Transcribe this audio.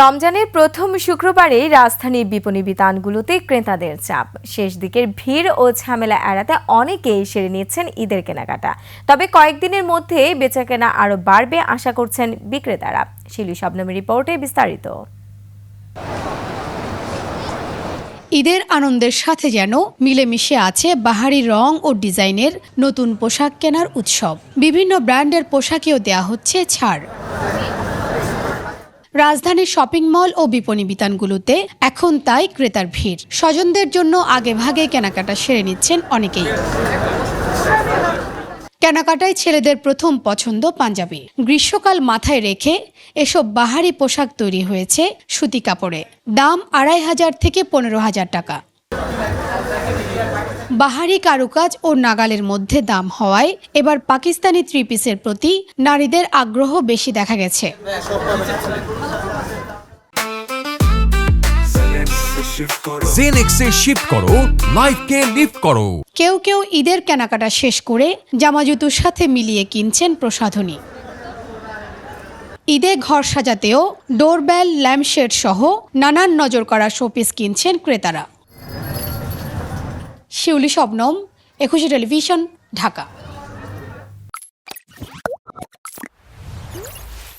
রমজানের প্রথম শুক্রবারে রাজধানীর বিপণী বিতানগুলোতে ক্রেতাদের চাপ। শেষ দিকের ভিড় ও ঝামেলা এড়াতে অনেকেই সেরে নিচ্ছেন ঈদের কেনাকাটা। তবে কয়েকদিনের মধ্যে বেচাকেনা আরও বাড়বে আশা করছেন বিক্রেতারা। শিলু শবনমের রিপোর্টে বিস্তারিত। ঈদের আনন্দের সাথে যেন মিলেমিশে আছে বাহারি রং ও ডিজাইনের নতুন পোশাক কেনার উৎসব। বিভিন্ন ব্র্যান্ডের পোশাকেও দেয়া হচ্ছে ছাড়। রাজধানীর শপিং মল ও বিপণী বিতানগুলোতে এখন তাই ক্রেতার ভিড়। স্বজনদের জন্য আগে ভাগে কেনাকাটা সেরে নিচ্ছেন অনেকেই। কেনাকাটায় ছেলেদের প্রথম পছন্দ পাঞ্জাবি। গ্রীষ্মকাল মাথায় রেখে এসব বাহারি পোশাক তৈরি হয়েছে সুতি কাপড়ে। দাম আড়াই হাজার থেকে পনেরো হাজার টাকা। বাহারি কারুকাজ ও নাগালের মধ্যে দাম হওয়ায় এবার পাকিস্তানি থ্রি পিসের প্রতি নারীদের আগ্রহ বেশি দেখা গেছে। জেনেক্সে শিফট করো লাইফকে লিফট করো। কেউ কেউ ঈদের কেনাকাটা শেষ করে জামাজুতুর সাথে মিলিয়ে কিনছেন প্রসাধনী। ঈদে ঘর সাজাতেও ডোরবেল ল্যাম্পশেড সহ নানান নজর করা শোপিস কিনছেন ক্রেতারা। শিউলি শবনম একুশে টেলিভিশন ঢাকা।